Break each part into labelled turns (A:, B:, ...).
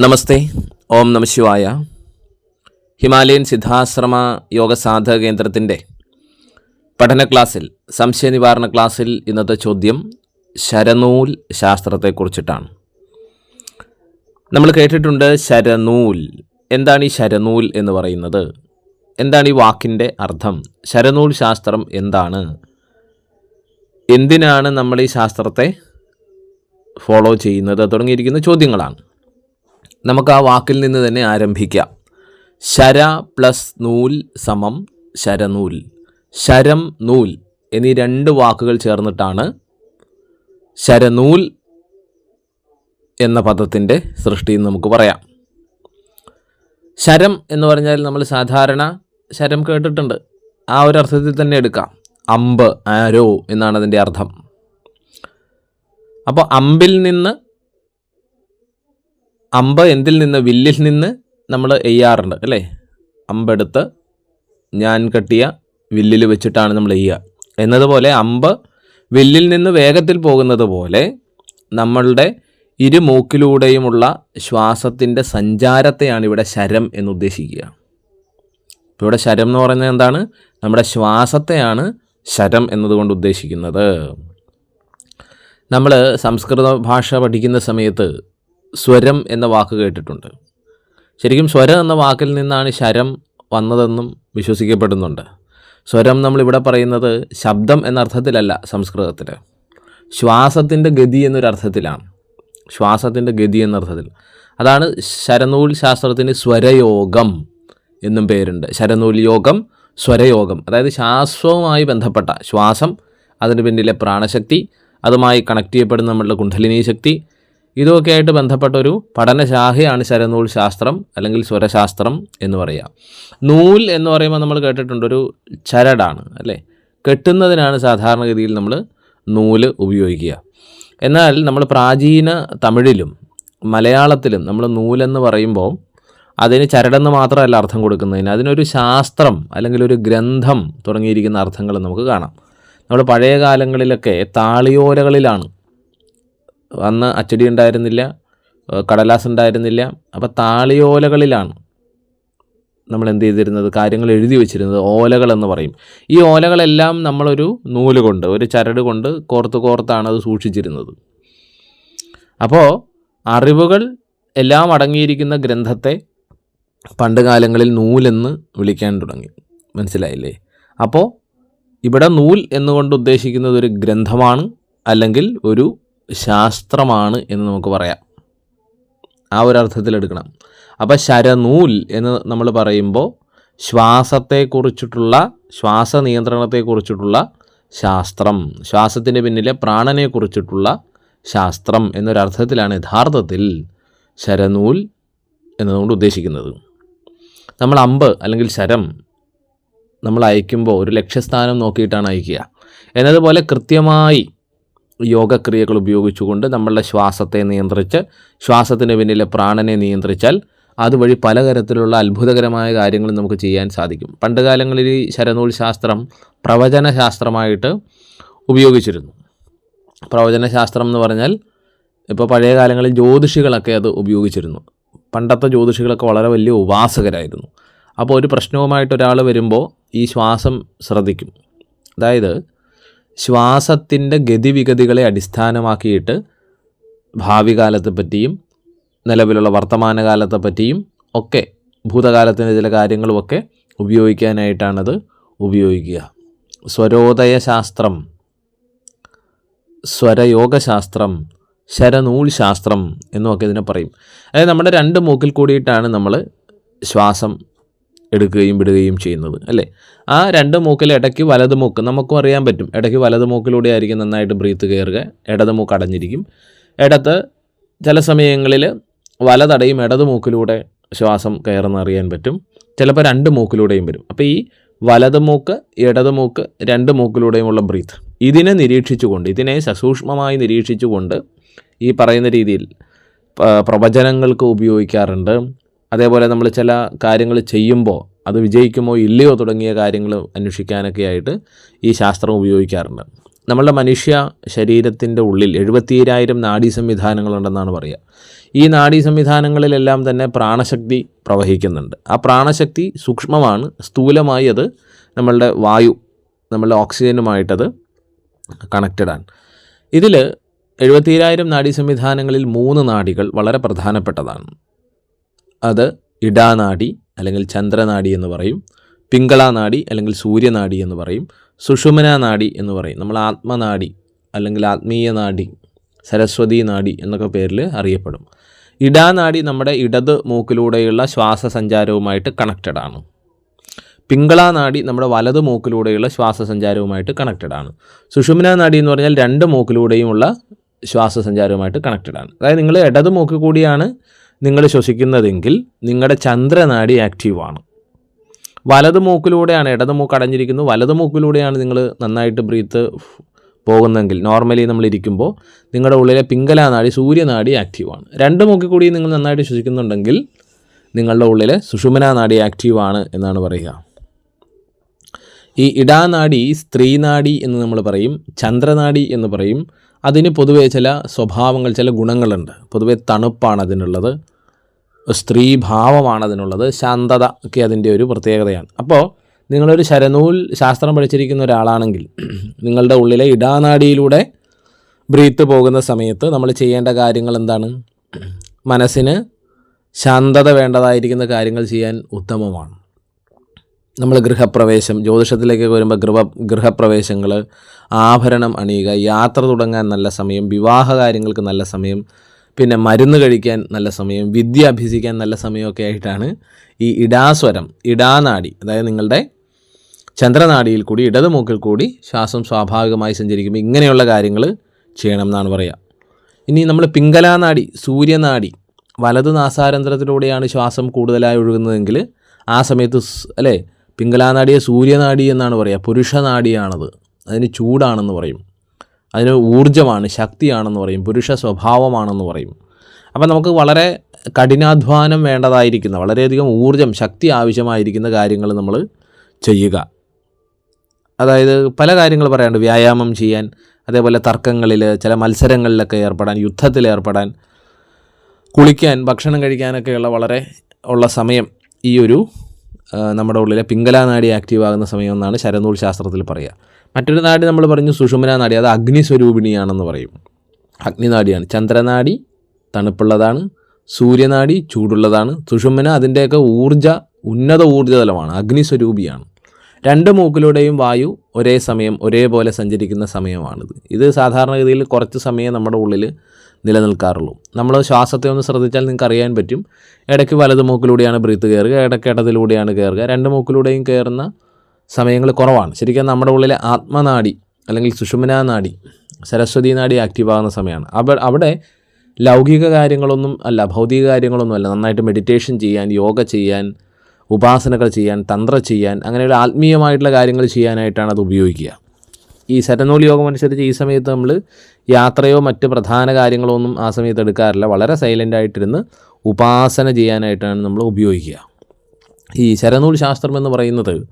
A: നമസ്തേ ഓം നമ ശിവായ. ഹിമാലയൻ സിദ്ധാശ്രമ യോഗ സാധക കേന്ദ്രത്തിന്റെ പഠന ക്ലാസ്സിൽ സംശയ നിവാരണ ക്ലാസ്സിൽ ഇന്നത്തെ ചോദ്യം ശരനൂൽ ശാസ്ത്രത്തെക്കുറിച്ചിട്ടാണ്. നമ്മൾ കേട്ടിട്ടുണ്ട് ശരനൂൽ. എന്താണ് ഈ ശരനൂൽ എന്ന് പറയുന്നത്? എന്താണ് ഈ വാക്കിന്റെ അർത്ഥം? ശരനൂൽ ശാസ്ത്രം എന്താണ്? എന്തിനാണ് നമ്മൾ ഈ ശാസ്ത്രത്തെ ഫോളോ ചെയ്യുന്നത്? തുടങ്ങിയിരിക്കുന്ന ചോദ്യങ്ങളാണ്. നമുക്ക് ആ വാക്കിൽ നിന്ന് തന്നെ ആരംഭിക്കാം. ശര പ്ലസ് നൂൽ സമം ശരനൂൽ. ശരം നൂൽ എന്നീ രണ്ട് വാക്കുകൾ ചേർന്നിട്ടാണ് ശരനൂൽ എന്ന പദത്തിന്റെ സൃഷ്ടി എന്ന് നമുക്ക് പറയാം. ശരം എന്ന് പറഞ്ഞാൽ നമ്മൾ സാധാരണ ശരം കേട്ടിട്ടുണ്ട്. ആ ഒരു അർത്ഥത്തിൽ തന്നെ എടുക്കാം. അമ്പ് ആരോ എന്നാണ് അതിന്റെ അർത്ഥം. അപ്പോൾ അമ്പിൽ നിന്ന് അമ്പ് എന്തിൽ നിന്ന് വില്ലിൽ നിന്ന് നമ്മൾ എയ്യാറുണ്ട് അല്ലേ? അമ്പെടുത്ത് ഞാൻ കെട്ടിയ വില്ലിൽ വെച്ചിട്ടാണ് നമ്മൾ എയ്യുക. എന്നതുപോലെ അമ്പ് വില്ലിൽ നിന്ന് വേഗത്തിൽ പോകുന്നത് പോലെ നമ്മളുടെ ഇരുമൂക്കിലൂടെയുമുള്ള ശ്വാസത്തിന്റെ സഞ്ചാരത്തെയാണ് ഇവിടെ ശരം എന്ന് ഉദ്ദേശിക്കുക. ഇപ്പോൾ ഇവിടെ ശരം എന്ന് പറയുന്നത് എന്താണ്? നമ്മുടെ ശ്വാസത്തെയാണ് ശരം എന്നതുകൊണ്ട് ഉദ്ദേശിക്കുന്നത്. നമ്മൾ സംസ്കൃത ഭാഷ പഠിക്കുന്ന സമയത്ത് സ്വരം എന്ന വാക്ക് കേട്ടിട്ടുണ്ട്. ശരിക്കും സ്വരം എന്ന വാക്കിൽ നിന്നാണ് ശരം വന്നതെന്നും വിശ്വസിക്കപ്പെടുന്നുണ്ട്. സ്വരം നമ്മളിവിടെ പറയുന്നത് ശബ്ദം എന്ന അർത്ഥത്തിലല്ല സംസ്കൃതത്തിൽ ശ്വാസത്തിന്റെ ഗതി എന്നൊരർത്ഥത്തിലാണ് ശ്വാസത്തിന്റെ ഗതി എന്നർത്ഥത്തിൽ അതാണ് ശരനൂൽ ശാസ്ത്രത്തിന് സ്വരയോഗം എന്നും പേരുണ്ട്. ശരനൂൽ യോഗം സ്വരയോഗം. അതായത് ശ്വാസവുമായി ബന്ധപ്പെട്ട ശ്വാസം അതിന് പിന്നിലെ പ്രാണശക്തി അതുമായി കണക്ട് ചെയ്യപ്പെടുന്ന നമ്മളുടെ കുണ്ഠലിനി ശക്തി ഇതുമൊക്കെ ബന്ധപ്പെട്ടൊരു പഠനശാഖയാണ് ശരനൂൽ ശാസ്ത്രം അല്ലെങ്കിൽ സ്വരശാസ്ത്രം എന്ന് പറയുക. നൂൽ എന്ന് പറയുമ്പോൾ നമ്മൾ കേട്ടിട്ടുണ്ട് ഒരു ചരടാണ് അല്ലേ? കെട്ടുന്നതിനാണ് സാധാരണഗതിയിൽ നമ്മൾ നൂൽ ഉപയോഗിക്കുക. എന്നാൽ നമ്മൾ പ്രാചീന തമിഴിലും മലയാളത്തിലും നമ്മൾ നൂലെന്ന് പറയുമ്പോൾ അതിന് ചരടെന്ന് മാത്രമല്ല അർത്ഥം കൊടുക്കുന്നതിന്. അതിനൊരു ശാസ്ത്രം അല്ലെങ്കിൽ ഒരു ഗ്രന്ഥം തുടങ്ങിയിരിക്കുന്ന അർത്ഥങ്ങൾ നമുക്ക് കാണാം. നമ്മൾ പഴയ കാലങ്ങളിലൊക്കെ താളിയോലകളിലാണ് അന്ന് അച്ചടി ഉണ്ടായിരുന്നില്ല കടലാസ് ഉണ്ടായിരുന്നില്ല. അപ്പോൾ താളിയോലകളിലാണ് നമ്മൾ എന്ത് ചെയ്തിരുന്നത്? കാര്യങ്ങൾ എഴുതി വെച്ചിരുന്നത് ഓലകൾ എന്ന് പറയും. ഈ ഓലകളെല്ലാം നമ്മളൊരു നൂൽ കൊണ്ട് ഒരു ചരട് കൊണ്ട് കോർത്ത് കോർത്താണ് അത് സൂക്ഷിച്ചിരുന്നത്. അപ്പോൾ അറിവുകൾ എല്ലാം അടങ്ങിയിരിക്കുന്ന ഗ്രന്ഥത്തെ പണ്ട് കാലങ്ങളിൽ നൂലെന്ന് വിളിക്കാൻ തുടങ്ങി. മനസ്സിലായില്ലേ? അപ്പോൾ ഇവിടെ നൂൽ എന്നുകൊണ്ട് ഉദ്ദേശിക്കുന്നത് ഒരു ഗ്രന്ഥമാണ് അല്ലെങ്കിൽ ഒരു ശാസ്ത്രമാണ് എന്ന് നമുക്ക് പറയാം. ആ ഒരു അർത്ഥത്തിൽ എടുക്കണം. അപ്പോൾ ശരനൂൽ എന്ന് നമ്മൾ പറയുമ്പോൾ ശ്വാസത്തെക്കുറിച്ചിട്ടുള്ള ശ്വാസ നിയന്ത്രണത്തെക്കുറിച്ചിട്ടുള്ള ശാസ്ത്രം ശ്വാസത്തിന്റെ പിന്നിലെ പ്രാണനെക്കുറിച്ചിട്ടുള്ള ശാസ്ത്രം എന്നൊരർത്ഥത്തിലാണ് യഥാർത്ഥത്തിൽ ശരനൂൽ എന്നതുകൊണ്ട് ഉദ്ദേശിക്കുന്നത്. നമ്മൾ അമ്പ് അല്ലെങ്കിൽ ശരം നമ്മൾ അയക്കുമ്പോൾ ഒരു ലക്ഷ്യസ്ഥാനം നോക്കിയിട്ടാണ് അയക്കുക. എന്നതുപോലെ കൃത്യമായി യോഗക്രിയകൾ ഉപയോഗിച്ചുകൊണ്ട് നമ്മളുടെ ശ്വാസത്തെ നിയന്ത്രിച്ച് ശ്വാസത്തിന് പിന്നിലെ പ്രാണനെ നിയന്ത്രിച്ചാൽ അതുവഴി പലതരത്തിലുള്ള അത്ഭുതകരമായ കാര്യങ്ങൾ നമുക്ക് ചെയ്യാൻ സാധിക്കും. പണ്ടുകാലങ്ങളിൽ ഈ ശരനൂൽ ശാസ്ത്രം പ്രവചനശാസ്ത്രമായിട്ട് ഉപയോഗിച്ചിരുന്നു. പ്രവചനശാസ്ത്രം എന്ന് പറഞ്ഞാൽ ഇപ്പോൾ പഴയ കാലങ്ങളിൽ ജ്യോതിഷികളൊക്കെ അത് ഉപയോഗിച്ചിരുന്നു. പണ്ടത്തെ ജ്യോതിഷികളൊക്കെ വളരെ വലിയ ഉപാസകരായിരുന്നു. അപ്പോൾ ഒരു പ്രശ്നവുമായിട്ട് ഒരാൾ വരുമ്പോൾ ഈ ശ്വാസം ശ്രദ്ധിക്കും. അതായത് ശ്വാസത്തിന്റെ ഗതിവിഗതികളെ അടിസ്ഥാനമാക്കിയിട്ട് ഭാവി കാലത്തെ പറ്റിയും നിലവിലുള്ള വർത്തമാനകാലത്തെ പറ്റിയും ഒക്കെ ഭൂതകാലത്തിന്റെ ചില കാര്യങ്ങളുമൊക്കെ ഉപയോഗിക്കാനായിട്ടാണത് ഉപയോഗിക്കുക. സ്വരോദയ ശാസ്ത്രം സ്വരയോഗശാസ്ത്രം ശരനൂൽ ശാസ്ത്രം എന്നുമൊക്കെ ഇതിനെ പറയും. അതായത് നമ്മുടെ രണ്ട് മൂക്കിൽ കൂടിയിട്ടാണ് നമ്മൾ ശ്വാസം എടുക്കുകയും വിടുകയും ചെയ്യുന്നത് അല്ലേ? ആ രണ്ട് മൂക്കിൽ ഇടയ്ക്ക് വലത് മൂക്ക് നമുക്കും അറിയാൻ പറ്റും. ഇടയ്ക്ക് വലത് മൂക്കിലൂടെ ആയിരിക്കും നന്നായിട്ട് ബ്രീത്ത് കയറുക. ഇടത് മൂക്ക് അടഞ്ഞിരിക്കും. ഇടത്ത് ചില സമയങ്ങളിൽ വലതടയും ഇടത് മൂക്കിലൂടെ ശ്വാസം കയറുന്ന അറിയാൻ പറ്റും. ചിലപ്പോൾ രണ്ട് മൂക്കിലൂടെയും വരും. അപ്പോൾ ഈ വലത് മൂക്ക് ഇടത് മൂക്ക് രണ്ട് മൂക്കിലൂടെയുമുള്ള ബ്രീത്ത് ഇതിനെ നിരീക്ഷിച്ചുകൊണ്ട് ഇതിനെ സസൂക്ഷ്മമായി നിരീക്ഷിച്ചുകൊണ്ട് ഈ പറയുന്ന രീതിയിൽ പ്രവചനങ്ങൾക്ക് ഉപയോഗിക്കാറുണ്ട്. അതേപോലെ നമ്മൾ ചില കാര്യങ്ങൾ ചെയ്യുമ്പോൾ അത് വിജയിക്കുമോ ഇല്ലയോ തുടങ്ങിയ കാര്യങ്ങൾ അന്വേഷിക്കാനൊക്കെ ആയിട്ട് ഈ ശാസ്ത്രം ഉപയോഗിക്കാറുണ്ട്. നമ്മളുടെ മനുഷ്യ ശരീരത്തിന്റെ ഉള്ളിൽ എഴുപത്തിയേഴായിരം നാഡീ സംവിധാനങ്ങളുണ്ടെന്നാണ് പറയുക. ഈ നാഡീ സംവിധാനങ്ങളിലെല്ലാം തന്നെ പ്രാണശക്തി പ്രവഹിക്കുന്നുണ്ട്. ആ പ്രാണശക്തി സൂക്ഷ്മമാണ്. സ്ഥൂലമായി അത് നമ്മളുടെ വായു നമ്മളുടെ ഓക്സിജനുമായിട്ടത് കണക്റ്റഡാണ്. ഇതിൽ എഴുപത്തിയേഴായിരം നാഡീ സംവിധാനങ്ങളിൽ മൂന്ന് നാഡികൾ വളരെ പ്രധാനപ്പെട്ടതാണ്. അത് ഇടാനാടി അല്ലെങ്കിൽ ചന്ദ്രനാടി എന്ന് പറയും പിങ്കളാനാടി അല്ലെങ്കിൽ സൂര്യനാടി എന്ന് പറയും സുഷുമന നാടി എന്ന് പറയും. നമ്മൾ ആത്മനാടി അല്ലെങ്കിൽ ആത്മീയ നാടി സരസ്വതി നാടി എന്നൊക്കെ പേരിൽ അറിയപ്പെടും. ഇടാനാടി നമ്മുടെ ഇടത് മൂക്കിലൂടെയുള്ള ശ്വാസസഞ്ചാരവുമായിട്ട് കണക്റ്റഡ് ആണ്. പിങ്കള നാടി നമ്മുടെ വലത് മൂക്കിലൂടെയുള്ള ശ്വാസസഞ്ചാരവുമായിട്ട് കണക്റ്റഡ് ആണ്. സുഷുമ്ന നാടി എന്ന് പറഞ്ഞാൽ രണ്ട് മൂക്കിലൂടെയുമുള്ള ശ്വാസസഞ്ചാരവുമായിട്ട് കണക്റ്റഡ് ആണ്. അതായത് നിങ്ങൾ ഇടത് മൂക്ക് കൂടിയാണ് നിങ്ങൾ ശ്വസിക്കുന്നതെങ്കിൽ നിങ്ങളുടെ ചന്ദ്രനാഡി ആക്റ്റീവാണ്. വലത് മൂക്കിലൂടെയാണ് ഇടത് മൂക്ക് അടഞ്ഞിരിക്കുന്നത് വലത് മൂക്കിലൂടെയാണ് നിങ്ങൾ നന്നായിട്ട് ബ്രീത്ത് പോകുന്നതെങ്കിൽ നോർമലി നമ്മൾ ഇരിക്കുമ്പോൾ നിങ്ങളുടെ ഉള്ളിലെ പിങ്കല നാടി സൂര്യനാഡി ആക്റ്റീവാണ്. രണ്ട് മൂക്കിൽ കൂടി നിങ്ങൾ നന്നായിട്ട് ശ്വസിക്കുന്നുണ്ടെങ്കിൽ നിങ്ങളുടെ ഉള്ളിലെ സുഷുമന നാടി ആക്റ്റീവാണ് എന്നാണ് പറയുക. ഈ ഇടാനാടി സ്ത്രീനാടി എന്ന് നമ്മൾ പറയും ചന്ദ്രനാടി എന്ന് പറയും. അതിന് പൊതുവെ ചില സ്വഭാവങ്ങൾ ചില ഗുണങ്ങളുണ്ട്. പൊതുവെ തണുപ്പാണ് അതിനുള്ളത് സ്ത്രീഭാവമാണ് അതിനുള്ളത് ശാന്തത ഒക്കെ അതിന്റെ ഒരു പ്രത്യേകതയാണ്. അപ്പോൾ നിങ്ങളൊരു ശരനൂൽ ശാസ്ത്രം പഠിച്ചിരിക്കുന്ന ഒരാളാണെങ്കിൽ നിങ്ങളുടെ ഉള്ളിലെ ഇടാനാടിയിലൂടെ ബ്രീത്ത് പോകുന്ന സമയത്ത് നമ്മൾ ചെയ്യേണ്ട കാര്യങ്ങൾ എന്താണ്? മനസ്സിന് ശാന്തത വേണ്ടതായിരിക്കുന്ന കാര്യങ്ങൾ ചെയ്യാൻ ഉത്തമമാണ്. നമ്മൾ ഗൃഹപ്രവേശം ജ്യോതിഷത്തിലേക്ക് വരുമ്പോൾ ഗൃഹ ഗൃഹപ്രവേശങ്ങൾ ആഭരണം അണിയുക യാത്ര തുടങ്ങാൻ നല്ല സമയം വിവാഹ കാര്യങ്ങൾക്ക് നല്ല സമയം പിന്നെ മരുന്ന് കഴിക്കാൻ നല്ല സമയം വിദ്യ അഭ്യസിക്കാൻ നല്ല സമയമൊക്കെ ആയിട്ടാണ് ഈ ഇടാസ്വരം ഇടാനാടി അതായത് നിങ്ങളുടെ ചന്ദ്രനാടിയിൽ കൂടി ഇടത് മൂക്കിൽ കൂടി ശ്വാസം സ്വാഭാവികമായി സഞ്ചരിക്കുമ്പോൾ ഇങ്ങനെയുള്ള കാര്യങ്ങൾ ചെയ്യണം എന്നാണ് പറയുക. ഇനി നമ്മൾ പിങ്കലാനാടി സൂര്യനാടി വലത് നാസാരന്ധ്രത്തിലൂടെയാണ് ശ്വാസം കൂടുതലായി ഒഴുകുന്നതെങ്കിൽ ആ സമയത്ത് അല്ലേ പിങ്കലാനാടിയെ സൂര്യനാടി എന്നാണ് പറയുക. പുരുഷനാടിയാണത്. അതിന് ചൂടാണെന്ന് പറയും. അതിന് ഊർജമാണ് ശക്തിയാണെന്ന് പറയും. പുരുഷ സ്വഭാവമാണെന്ന് പറയും. അപ്പം നമുക്ക് വളരെ കഠിനാധ്വാനം വേണ്ടതായിരിക്കുന്ന വളരെയധികം ഊർജം ശക്തി ആവശ്യമായിരിക്കുന്ന കാര്യങ്ങൾ നമ്മൾ ചെയ്യുക. അതായത് പല കാര്യങ്ങൾ പറയാണ്ട് വ്യായാമം ചെയ്യാൻ അതേപോലെ തർക്കങ്ങളിൽ ചില മത്സരങ്ങളിലൊക്കെ ഏർപ്പെടാൻ യുദ്ധത്തിൽ ഏർപ്പെടാൻ കുളിക്കാൻ ഭക്ഷണം കഴിക്കാനൊക്കെയുള്ള വളരെ ഉള്ള സമയം ഈ ഒരു നമ്മുടെ ഉള്ളിലെ പിങ്കല നാഡി ആക്റ്റീവ് ആകുന്ന സമയം എന്നാണ് ശരനൂൽ ശാസ്ത്രത്തിൽ പറയുക. മറ്റൊരു നാടി നമ്മൾ പറഞ്ഞു സുഷുമന നാഡി അത് അഗ്നിസ്വരൂപിണിയാണെന്ന് പറയും. അഗ്നിനാടിയാണ് ചന്ദ്രനാടി തണുപ്പുള്ളതാണ് സൂര്യനാടി ചൂടുള്ളതാണ്. സുഷുമന അതിന്റെയൊക്കെ ഊർജ ഉന്നത ഊർജതലമാണ് അഗ്നിസ്വരൂപിയാണ്. രണ്ട് മൂക്കിലൂടെയും വായു ഒരേ സമയം ഒരേപോലെ സഞ്ചരിക്കുന്ന സമയമാണിത്. ഇത് സാധാരണഗതിയിൽ കുറച്ച് സമയം നമ്മുടെ ഉള്ളിൽ നിലനിൽക്കാറുള്ളൂ. നമ്മൾ ശ്വാസത്തെ ഒന്ന് ശ്രദ്ധിച്ചാൽ നിങ്ങൾക്ക് അറിയാൻ പറ്റും. ഇടയ്ക്ക് വലത് മൂക്കിലൂടെയാണ് ബ്രീത്ത് കയറുക ഇടയ്ക്ക് ഇടതിലൂടെയാണ് കയറുക രണ്ട് മൂക്കിലൂടെയും കയറുന്ന സമയങ്ങൾ കുറവാണ്. ശരിക്കും നമ്മുടെ ഉള്ളിലെ ആത്മനാടി അല്ലെങ്കിൽ സുഷുമനാ നാടി സരസ്വതി നാടി ആക്റ്റീവ് ആകുന്ന സമയമാണ്. അവ അവിടെ ലൗകിക കാര്യങ്ങളൊന്നും അല്ല ഭൗതിക കാര്യങ്ങളൊന്നും അല്ല. നന്നായിട്ട് മെഡിറ്റേഷൻ ചെയ്യാൻ യോഗ ചെയ്യാൻ ഉപാസനകൾ ചെയ്യാൻ തന്ത്ര ചെയ്യാൻ അങ്ങനെയുള്ള ആത്മീയമായിട്ടുള്ള കാര്യങ്ങൾ ചെയ്യാനായിട്ടാണ് അത് ഉപയോഗിക്കുക. ഈ ശരനൂൽ യോഗം അനുസരിച്ച് ഈ സമയത്ത് നമ്മൾ യാത്രയോ മറ്റ് പ്രധാന കാര്യങ്ങളോ ഒന്നും ആ സമയത്ത് എടുക്കാറില്ല. വളരെ സൈലന്റ് ആയിട്ടിരുന്ന് ഉപാസന ചെയ്യാനായിട്ടാണ് നമ്മൾ ഉപയോഗിക്കുക. ഈ ശരനൂൽ ശാസ്ത്രം എന്ന് പറയുന്നത്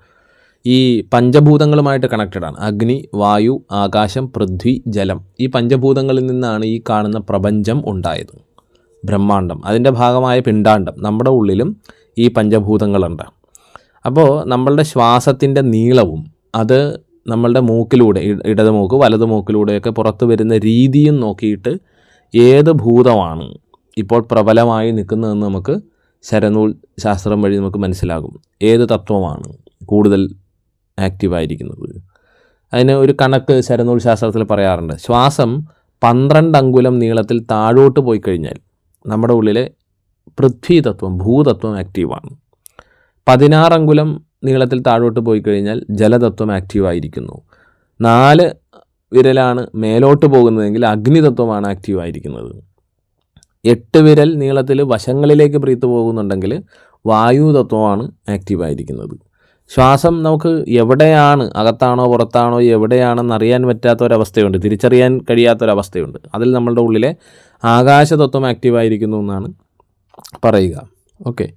A: ഈ പഞ്ചഭൂതങ്ങളുമായിട്ട് കണക്റ്റഡ് ആണ്. അഗ്നി വായു ആകാശം പൃഥ്വി ജലം. ഈ പഞ്ചഭൂതങ്ങളിൽ നിന്നാണ് ഈ കാണുന്ന പ്രപഞ്ചം ഉണ്ടായത്. ബ്രഹ്മാണ്ടം. അതിന്റെ ഭാഗമായ പിണ്ടാണ്ടം നമ്മുടെ ഉള്ളിലും ഈ പഞ്ചഭൂതങ്ങളുണ്ട്. അപ്പോൾ നമ്മളുടെ ശ്വാസത്തിന്റെ നീളവും അത് നമ്മളുടെ മൂക്കിലൂടെ ഇടത് മൂക്ക് വലത് മൂക്കിലൂടെയൊക്കെ പുറത്ത് വരുന്ന രീതിയും നോക്കിയിട്ട് ഏത് ഭൂതമാണ് ഇപ്പോൾ പ്രബലമായി നിൽക്കുന്നതെന്ന് നമുക്ക് ശരനൂൽ ശാസ്ത്രം വഴി നമുക്ക് മനസ്സിലാകും. ഏത് തത്വമാണ് കൂടുതൽ ആക്റ്റീവായിരിക്കുന്നത്? അതിന് ഒരു കണക്ക് ശരനൂൽ ശാസ്ത്രത്തിൽ പറയാറുണ്ട്. ശ്വാസം പന്ത്രണ്ട് അങ്കുലം നീളത്തിൽ താഴോട്ട് പോയി കഴിഞ്ഞാൽ നമ്മുടെ ഉള്ളിലെ പൃഥ്വി തത്വം ഭൂതത്വം ആക്റ്റീവാണ്. പതിനാറ് അങ്കുലം നീളത്തിൽ താഴോട്ട് പോയി കഴിഞ്ഞാൽ ജലതത്വം ആക്റ്റീവായിരിക്കുന്നു. നാല് വിരലാണ് മേലോട്ട് പോകുന്നതെങ്കിൽ അഗ്നിതത്വമാണ് ആക്റ്റീവായിരിക്കുന്നത്. എട്ട് വിരൽ നീളത്തിൽ വശങ്ങളിലേക്ക് പ്രീത്ത് പോകുന്നുണ്ടെങ്കിൽ വായു തത്വമാണ് ആക്റ്റീവായിരിക്കുന്നത്. ശ്വാസം നമുക്ക് എവിടെയാണ് അകത്താണോ പുറത്താണോ എവിടെയാണെന്ന് അറിയാൻ പറ്റാത്ത ഒരവസ്ഥയുണ്ട് തിരിച്ചറിയാൻ കഴിയാത്തൊരവസ്ഥയുണ്ട്. അതിൽ നമ്മളുടെ ഉള്ളിലെ ആകാശതത്വം ആക്റ്റീവായിരിക്കുന്നു എന്നാണ് പറയുക. ഓക്കെ.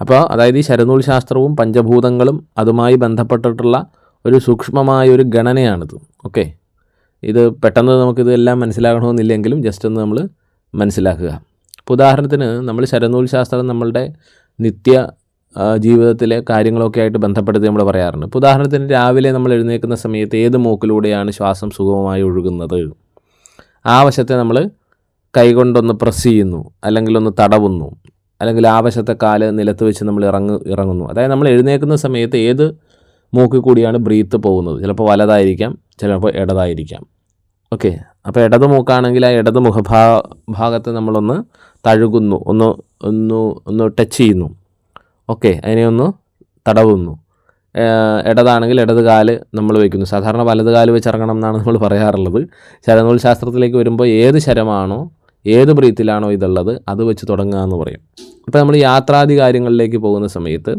A: അപ്പോൾ അതായത് ഈ ശരനൂൽ ശാസ്ത്രവും പഞ്ചഭൂതങ്ങളും അതുമായി ബന്ധപ്പെട്ടിട്ടുള്ള ഒരു സൂക്ഷ്മമായ ഒരു ഗണനയാണിത് ഓക്കെ? ഇത് പെട്ടെന്ന് നമുക്കിത് എല്ലാം മനസ്സിലാകണമെന്നില്ലെങ്കിലും ജസ്റ്റ് ഒന്ന് നമ്മൾ മനസ്സിലാക്കുക. ഇപ്പോൾ ഉദാഹരണത്തിന് നമ്മൾ ശരനൂൽ ശാസ്ത്രം നമ്മളുടെ നിത്യ ജീവിതത്തിലെ കാര്യങ്ങളൊക്കെ ആയിട്ട് ബന്ധപ്പെടുത്തി നമ്മൾ പറയാറുണ്ട്. ഇപ്പോൾ ഉദാഹരണത്തിന് രാവിലെ നമ്മൾ എഴുന്നേൽക്കുന്ന സമയത്ത് ഏത് മൂക്കിലൂടെയാണ് ശ്വാസം സുഗമമായി ഒഴുകുന്നത്? ആ വശത്തെ നമ്മൾ കൈകൊണ്ടൊന്ന് പ്രസ് ചെയ്യുന്നു അല്ലെങ്കിൽ ഒന്ന് തടവുന്നു. അല്ലെങ്കിൽ ആ വശത്തെ കാൽ നിലത്ത് വെച്ച് നമ്മൾ ഇറങ്ങു ഇറങ്ങുന്നു. അതായത് നമ്മൾ എഴുന്നേൽക്കുന്ന സമയത്ത് ഏത് മൂക്കിൽ കൂടിയാണ് ബ്രീത്ത് പോകുന്നത്? ചിലപ്പോൾ വലതായിരിക്കാം ചിലപ്പോൾ ഇടതായിരിക്കാം. ഓക്കെ. അപ്പോൾ ഇടത് മൂക്കാണെങ്കിൽ ആ ഇടത് മുഖഭാ ഭാഗത്ത് നമ്മളൊന്ന് തഴുകുന്നു ഒന്ന് ഒന്ന് ഒന്ന് ടച്ച് ചെയ്യുന്നു. ഓക്കെ. അതിനെ ഒന്ന് തടവുന്നു. ഇടതാണെങ്കിൽ ഇടത് കാൽ നമ്മൾ വയ്ക്കുന്നു. സാധാരണ വലത് കാൽ വെച്ച് ഇറങ്ങണം എന്നാണ് നമ്മൾ പറയാറുള്ളത്. ശരനൂൽ ശാസ്ത്രത്തിലേക്ക് വരുമ്പോൾ ഏത് ശരമാണോ ഏത് ബ്രീത്തിലാണോ ഇതുള്ളത് അത് വെച്ച് തുടങ്ങുക എന്ന് പറയും. അപ്പോൾ നമ്മൾ യാത്രാദി കാര്യങ്ങളിലേക്ക് പോകുന്ന സമയത്ത്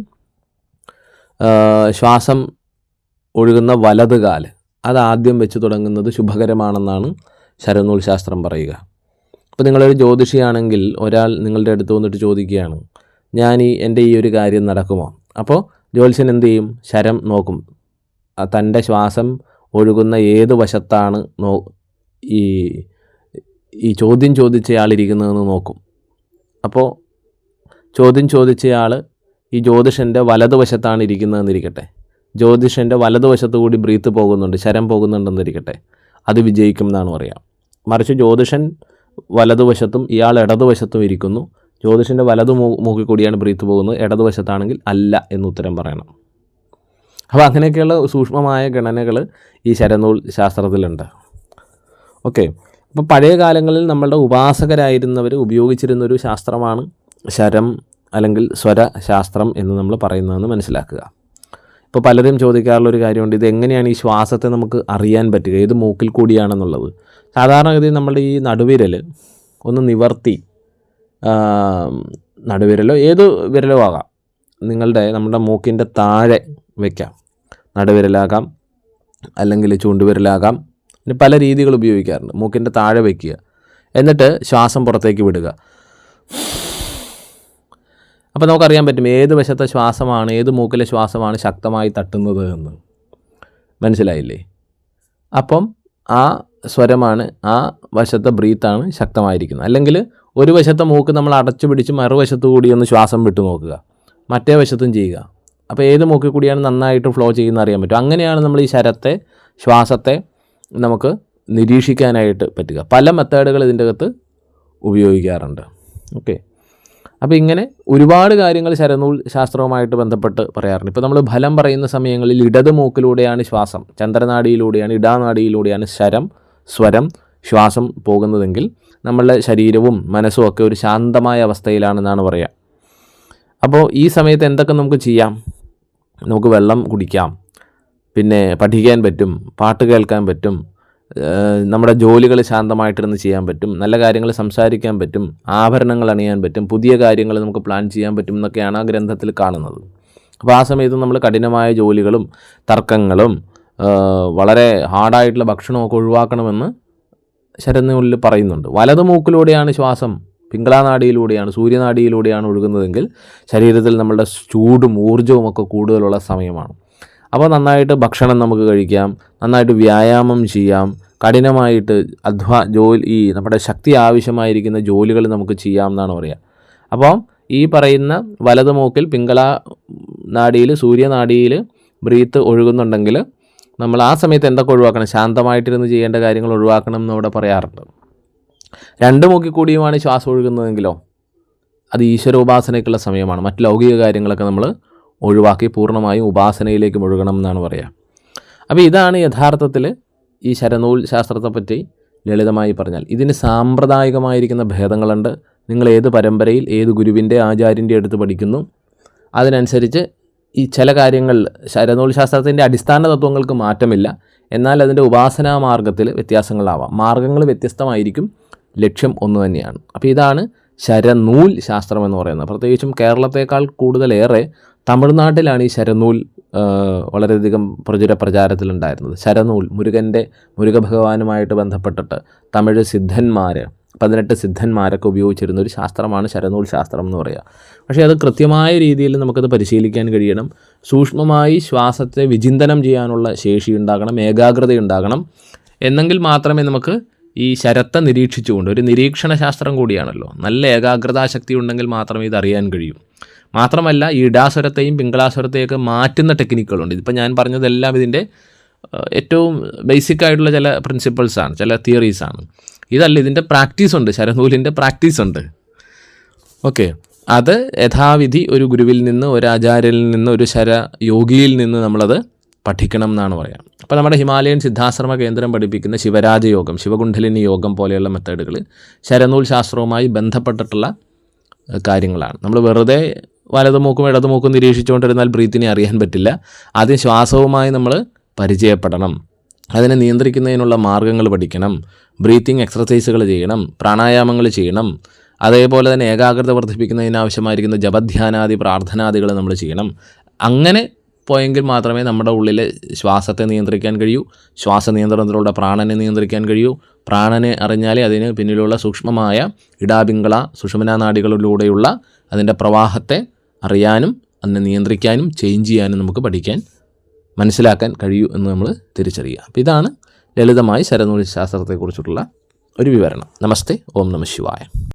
A: ശ്വാസം ഒഴുകുന്ന വലത് കാൽ അത് ആദ്യം വെച്ച് തുടങ്ങുന്നത് ശുഭകരമാണെന്നാണ് ശരനൂൽ ശാസ്ത്രം പറയുക. അപ്പോൾ നിങ്ങളൊരു ജ്യോതിഷിയാണെങ്കിൽ ഒരാൾ നിങ്ങളുടെ അടുത്ത് വന്നിട്ട് ചോദിക്കുകയാണ് ഞാൻ ഈ എന്റെ ഈ ഒരു കാര്യം നടക്കുമോ? അപ്പോൾ ജ്യോത്സ്യൻ എന്ത് ചെയ്യും? ശരം നോക്കും. തന്റെ ശ്വാസം ഒഴുകുന്ന ഏത് വശത്താണ് നോ ഈ ഈ ചോദ്യം ചോദിച്ചയാളിരിക്കുന്നതെന്ന് നോക്കും. അപ്പോൾ ചോദ്യം ചോദിച്ചയാൾ ഈ ജ്യോതിഷന്റെ വലതുവശത്താണ് ഇരിക്കുന്നതെന്നിരിക്കട്ടെ. ജ്യോതിഷന്റെ വലതുവശത്ത് കൂടി ബ്രീത്ത് പോകുന്നുണ്ട് ശരം പോകുന്നുണ്ടെന്നിരിക്കട്ടെ. അത് വിജയിക്കും എന്നാണ് പറയാം. മറിച്ച് ജ്യോതിഷൻ വലതുവശത്തും ഇയാൾ ഇടതുവശത്തും ഇരിക്കുന്നു. ജ്യോതിഷന്റെ വലതു മൂക്കി കൂടിയാണ് ബ്രീത്ത് പോകുന്നത്. ഇടതുവശത്താണെങ്കിൽ അല്ല എന്ന് ഉത്തരം പറയണം. അപ്പോൾ അങ്ങനെയൊക്കെയുള്ള സൂക്ഷ്മമായ ഗണനകൾ ഈ ശരനൂൽ ശാസ്ത്രത്തിലുണ്ട്. ഓക്കെ. അപ്പോൾ പഴയ കാലങ്ങളിൽ നമ്മളുടെ ഉപാസകരായിരുന്നവർ ഉപയോഗിച്ചിരുന്ന ഒരു ശാസ്ത്രമാണ് ശരം അല്ലെങ്കിൽ സ്വര ശാസ്ത്രം എന്ന് നമ്മൾ പറയുന്നതെന്ന് മനസ്സിലാക്കുക. ഇപ്പോൾ പലരും ചോദിക്കാറുള്ള ഒരു കാര്യമുണ്ട് ഇത് എങ്ങനെയാണ് ഈ ശ്വാസത്തെ നമുക്ക് അറിയാൻ പറ്റുക? ഏത് മൂക്കിൽ കൂടിയാണെന്നുള്ളത്? സാധാരണഗതി നമ്മളുടെ ഈ നടുവിരൽ ഒന്ന് നിവർത്തി നടുവിരലോ ഏത് വിരലോ ആകാം. നിങ്ങളുടെ നമ്മുടെ മൂക്കിന്റെ താഴെ വയ്ക്കാം നടുവിരലാകാം അല്ലെങ്കിൽ ചൂണ്ടുവിരലാകാം. ഇനി പല രീതികൾ ഉപയോഗിക്കാറുണ്ട്. മൂക്കിന്റെ താഴെ വയ്ക്കുക എന്നിട്ട് ശ്വാസം പുറത്തേക്ക് വിടുക. അപ്പോൾ നമുക്കറിയാൻ പറ്റും ഏത് വശത്തെ ശ്വാസമാണ് ഏത് മൂക്കിലെ ശ്വാസമാണ് ശക്തമായി തട്ടുന്നത് എന്ന്. മനസ്സിലായില്ലേ? അപ്പം ആ സ്വരമാണ് ആ വശത്തെ ബ്രീത്താണ് ശക്തമായിരിക്കുന്നത്. അല്ലെങ്കിൽ ഒരു വശത്തെ മൂക്ക് നമ്മൾ അടച്ചു പിടിച്ച് മറുവശത്ത് കൂടി ഒന്ന് ശ്വാസം വിട്ടു നോക്കുക. മറ്റേ വശത്തും ചെയ്യുക. അപ്പോൾ ഏത് മൂക്കിൽ കൂടിയാണ് നന്നായിട്ട് ഫ്ലോ ചെയ്യുന്നത് അറിയാൻ പറ്റും. അങ്ങനെയാണ് നമ്മൾ ഈ ശരത്തെ ശ്വാസത്തെ നമുക്ക് നിരീക്ഷിക്കാനായിട്ട് പറ്റുക. പല മെത്തേഡുകൾ ഇതിന്റെ അകത്ത് ഉപയോഗിക്കാറുണ്ട്. ഓക്കെ അപ്പോൾ ഇങ്ങനെ ഒരുപാട് കാര്യങ്ങൾ ശരനൂൽ ശാസ്ത്രവുമായിട്ട് ബന്ധപ്പെട്ട് പറയാറുണ്ട്. ഇപ്പോൾ നമ്മൾ ഫലം പറയുന്ന സമയങ്ങളിൽ ഇടത് മൂക്കിലൂടെയാണ് ശ്വാസം ചന്ദ്രനാടിയിലൂടെയാണ് ഇടാനാടിയിലൂടെയാണ് ശരം സ്വരം ശ്വാസം പോകുന്നതെങ്കിൽ നമ്മളുടെ ശരീരവും മനസ്സും ഒക്കെ ഒരു ശാന്തമായ അവസ്ഥയിലാണെന്നാണ് പറയുക അപ്പോൾ ഈ സമയത്ത് എന്തൊക്കെ നമുക്ക് ചെയ്യാം? നമുക്ക് വെള്ളം കുടിക്കാം. പിന്നെ പഠിക്കാൻ പറ്റും പാട്ട് കേൾക്കാൻ പറ്റും നമ്മുടെ ജോലികൾ ശാന്തമായിട്ടിരുന്ന് ചെയ്യാൻ പറ്റും നല്ല കാര്യങ്ങൾ സംസാരിക്കാൻ പറ്റും ആഭരണങ്ങൾ അണിയാൻ പറ്റും പുതിയ കാര്യങ്ങൾ നമുക്ക് പ്ലാൻ ചെയ്യാൻ പറ്റും എന്നൊക്കെയാണ് ആ ഗ്രന്ഥത്തിൽ കാണുന്നത്. അപ്പോൾ ആ സമയത്ത് നമ്മൾ കഠിനമായ ജോലികളും തർക്കങ്ങളും വളരെ ഹാർഡായിട്ടുള്ള ഭക്ഷണമൊക്കെ ഒഴിവാക്കണമെന്ന് ശരന്നുള്ളിൽ പറയുന്നുണ്ട്. വലതു മൂക്കിലൂടെയാണ് ശ്വാസം പിങ്കളാനാടിയിലൂടെയാണ് സൂര്യനാടിയിലൂടെയാണ് ഒഴുകുന്നതെങ്കിൽ ശരീരത്തിൽ നമ്മളുടെ ചൂടും ഊർജവും ഒക്കെ കൂടുതലുള്ള സമയമാണ്. അപ്പോൾ നന്നായിട്ട് ഭക്ഷണം നമുക്ക് കഴിക്കാം നന്നായിട്ട് വ്യായാമം ചെയ്യാം കഠിനമായിട്ട് അധ്വാ ജോലി ഈ നമ്മുടെ ശക്തി ആവശ്യമായിരിക്കുന്ന ജോലികൾ നമുക്ക് ചെയ്യാം എന്നാണ് പറയുക അപ്പോൾ ഈ പറയുന്ന വലത് മൂക്കിൽ പിങ്കള നാടിയിൽ സൂര്യനാടിയിൽ ബ്രീത്ത് ഒഴുകുന്നുണ്ടെങ്കിൽ നമ്മൾ ആ സമയത്ത് എന്തൊക്കെ ഒഴിവാക്കണം? ശാന്തമായിട്ടിരുന്ന് ചെയ്യേണ്ട കാര്യങ്ങൾ ഒഴിവാക്കണം എന്ന് ഇവിടെ പറയാറുണ്ട്. രണ്ട് മൂക്കിൽ കൂടിയുമാണ് ശ്വാസം ഒഴുകുന്നതെങ്കിലോ അത് ഈശ്വരോപാസനയ്ക്കുള്ള സമയമാണ്. മറ്റ് ലൗകിക കാര്യങ്ങളൊക്കെ നമ്മൾ ഒഴിവാക്കി പൂർണമായും ഉപാസനയിലേക്ക് മുഴുകണം എന്നാണ് പറയുക അപ്പോൾ ഇതാണ് യഥാർത്ഥത്തിൽ ഈ ശരനൂൽ ശാസ്ത്രത്തെപ്പറ്റി ലളിതമായി പറഞ്ഞാൽ. ഇതിന് സാമ്പ്രദായികമായിരിക്കുന്ന ഭേദങ്ങളുണ്ട്. നിങ്ങൾ ഏത് പരമ്പരയിൽ ഏത് ഗുരുവിന്റെ ആചാര്യന്റെ അടുത്ത് പഠിക്കുന്നു അതിനനുസരിച്ച് ഈ ചില കാര്യങ്ങൾ ശരനൂൽ ശാസ്ത്രത്തിന്റെ അടിസ്ഥാന തത്വങ്ങൾക്ക് മാറ്റമില്ല. എന്നാൽ അതിന്റെ ഉപാസനാ മാർഗത്തിൽ വ്യത്യാസങ്ങളാവാം. മാർഗങ്ങൾ വ്യത്യസ്തമായിരിക്കും. ലക്ഷ്യം ഒന്ന് തന്നെയാണ്. അപ്പോൾ ഇതാണ് ശരനൂൽ ശാസ്ത്രം എന്ന് പറയുന്നത്. പ്രത്യേകിച്ചും കേരളത്തേക്കാൾ കൂടുതലേറെ തമിഴ്നാട്ടിലാണ് ഈ ശരനൂൽ വളരെയധികം പ്രചുര പ്രചാരത്തിലുണ്ടായിരുന്നത്. ശരനൂൽ മുരുകന്റെ മുരുകഭഗവാനുമായിട്ട് ബന്ധപ്പെട്ടിട്ട് തമിഴ് സിദ്ധന്മാർ പതിനെട്ട് സിദ്ധന്മാരൊക്കെ ഉപയോഗിച്ചിരുന്ന ഒരു ശാസ്ത്രമാണ് ശരനൂൽ ശാസ്ത്രം എന്ന് പറയുക പക്ഷേ അത് കൃത്യമായ രീതിയിൽ നമുക്കത് പരിശീലിക്കാൻ കഴിയണം. സൂക്ഷ്മമായി ശ്വാസത്തെ വിചിന്തനം ചെയ്യാനുള്ള ശേഷി ഉണ്ടാകണം ഏകാഗ്രത ഉണ്ടാകണം. എന്നെങ്കിൽ മാത്രമേ നമുക്ക് ഈ ശരത്തെ നിരീക്ഷിച്ചുകൊണ്ട് ഒരു നിരീക്ഷണ ശാസ്ത്രം കൂടിയാണല്ലോ. നല്ല ഏകാഗ്രതാശക്തി ഉണ്ടെങ്കിൽ മാത്രമേ ഇത് അറിയാൻ കഴിയൂ. മാത്രമല്ല ഇടാസ്വരത്തെയും പിങ്കളാസ്വരത്തെയൊക്കെ മാറ്റുന്ന ടെക്നിക്കുകളുണ്ട്. ഇതിപ്പോൾ ഞാൻ പറഞ്ഞതെല്ലാം ഇതിന്റെ ഏറ്റവും ബേസിക് ആയിട്ടുള്ള ചില പ്രിൻസിപ്പിൾസാണ് ചില തിയറീസാണ് ഇതല്ല ഇതിന്റെ പ്രാക്ടീസ് ഉണ്ട് ശരനൂലിന്റെ പ്രാക്ടീസ് ഉണ്ട്. ഓക്കെ അത് യഥാവിധി ഒരു ഗുരുവിൽ നിന്ന് ഒരു ആചാര്യനിൽ നിന്ന് ഒരു ശര യോഗിയിൽ നിന്ന് നമ്മളത് പഠിക്കണം എന്നാണ് പറയാം. അപ്പോൾ നമ്മുടെ ഹിമാലയൻ സിദ്ധാശ്രമ കേന്ദ്രം പഠിപ്പിക്കുന്ന ശിവരാജ യോഗം ശിവകുണ്ഡലിനി യോഗം പോലെയുള്ള മെത്തേഡുകൾ ശരനൂൽ ശാസ്ത്രവുമായി ബന്ധപ്പെട്ടിട്ടുള്ള കാര്യങ്ങളാണ്. നമ്മൾ വെറുതെ വലതു മൂക്കും ഇടതു മൂക്കും നിരീക്ഷിച്ചുകൊണ്ടിരുന്നാൽ ബ്രീത്തിനെ അറിയാൻ പറ്റില്ല. ആദ്യം ശ്വാസവുമായി നമ്മൾ പരിചയപ്പെടണം. അതിനെ നിയന്ത്രിക്കുന്നതിനുള്ള മാർഗങ്ങൾ പഠിക്കണം. ബ്രീത്തിങ് എക്സർസൈസുകൾ ചെയ്യണം. പ്രാണായാമങ്ങൾ ചെയ്യണം. അതേപോലെ തന്നെ ഏകാഗ്രത വർദ്ധിപ്പിക്കുന്നതിനാവശ്യമായിരിക്കുന്ന ജപധ്യാനാദി പ്രാർത്ഥനാദികൾ നമ്മൾ ചെയ്യണം. അങ്ങനെ പോയെങ്കിൽ മാത്രമേ നമ്മുടെ ഉള്ളിലെ ശ്വാസത്തെ നിയന്ത്രിക്കാൻ കഴിയൂ. ശ്വാസ നിയന്ത്രണത്തിലൂടെ പ്രാണനെ നിയന്ത്രിക്കാൻ കഴിയൂ. പ്രാണനെ അറിഞ്ഞാലേ അതിന് പിന്നിലുള്ള സൂക്ഷ്മമായ ഇടാബിംഗള സുഷുമനാ നാടികളിലൂടെയുള്ള അതിന്റെ പ്രവാഹത്തെ അറിയാനും അതിനെ നിയന്ത്രിക്കാനും ചേഞ്ച് ചെയ്യാനും നമുക്ക് പഠിക്കാൻ മനസ്സിലാക്കാൻ കഴിയൂ എന്ന് നമ്മൾ തിരിച്ചറിയുക. അപ്പോൾ ഇതാണ് ലളിതമായി ശരനൂൽ ശാസ്ത്രത്തെക്കുറിച്ചുള്ള ഒരു വിവരണം. നമസ്തേ ഓം നമ ശിവായ.